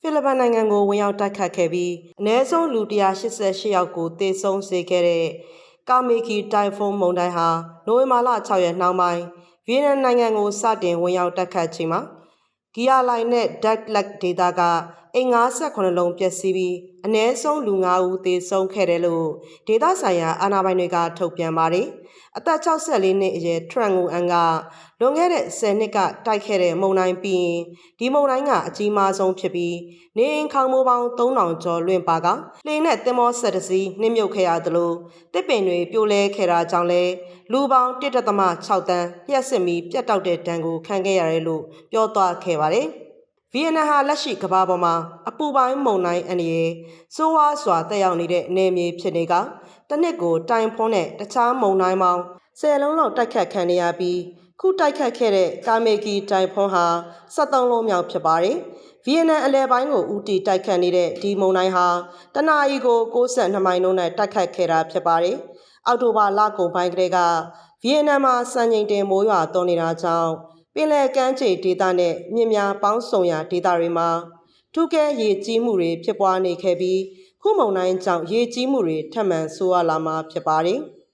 ဖိလစ်ပိုင်နိုင်ငံကိုဝင်ရောက်တိုက်ခတ်ခဲ့ပြီးအ ਨੇ ဆုံးလူ188ယောက်ကိုသေဆုံးစေခဲ့တဲ့ကာမီကီတိုင်ဖုန်းမုန်တိုင်းဟာနိုဝင်ဘာလ6ရက်နှောင်းပိုင်းဗီယက်နမ်နိုင်ငံကိုစတင်ဝင်ရောက်တိုက်ခတ်ချိန်မှာဂီယာလိုင်နဲ့ဒက်လက်ဒေတာကအိမ်58လုံးပျက်စီးပြီး အ ਨੇ ဆုံးလူ9ဦးသေဆုံးခဲ့တယ်လို့ဒေတာဆိုင်ရာအာဏာပိုင်တွေကထုတ်ပြန်ပါတယ်အသက်64နှစ်အရွယ်ထရန်ငူအန်ကလွန်ခဲ့တဲ့10နှစ်ကတိုက်ခဲ့တဲ့မုန်တိုင်းပြီးရင်ဒီမုန်တိုင်းကအကြီးမားဆုံးဖြစ်ပြီးနေအိမ်ခေါင်မိုးပေါင်း3000ကျော်လွင့်ပါကလှေနဲ့တင်မောဆက်တစီးနှင်းမြုပ်ခဲ့ရသလိုတစ်ပင်တွေပြိုလဲခဲ့တာကြောင့်လဲလူပေါင်း1.6တန်းလျှက်စစ်မီပြတ်တောက်တဲ့ဒဏ်ကိုခံခဲ့ရတယ်လို့ပြောသွားခဲ့ပါတယ်ဗီ ယက်နမ်ဟာလက်ရှိကမ္ဘာပေါ်မှာအပူပိုင်းမုန်တိုင်းအန္တရာယ်စိုးဝါးစွာတက်ရောက်နေတဲ့အနေမြေဖြစ်နေကတစ်နှစ်ကိုတိုင်ဖွန်းတဲ့တခြားမုန်တိုင်းပေါင်း၁၀လုံးလောက်တိုက်ခတ်ခံနေရပြီးခုတိုက်ခတ်ခဲ့တဲ့ကာမေကီတိုင်ဖွန်းဟာ73လုံးမြောက်ဖြစ်ပါတယ်ဗီယက်နမ်အလဲပိုင်းကိုဦးတည်တိုက်ခတ်နေတဲ့ဒီမုန်တိုင်းဟာတနအီကို62မိုင်နှုန်းနဲ့တိုက်ခတ်ခဲ့တာဖြစ်ပါတယ်အောက်တိုဘာလကုန်ပိုင်းကလေးကဗီယက်နမ်မှာစံချိန်တင်မိုးရွာသွန်းနေတာကြောင့် ပင်လယ်ကမ်းခြေဒေသနဲ့မြစ်များပေါင်းစုံရာဒေသတွေမှာထူးကဲရေကြီးမှုတွေဖြစ်ပွားနေခဲ့ပြီးခုမုန်တိုင်းကြောင့်ရေကြီးမှုတွေထပ်မံဆိုးရွားလာမှာဖြစ်ပါတယ်။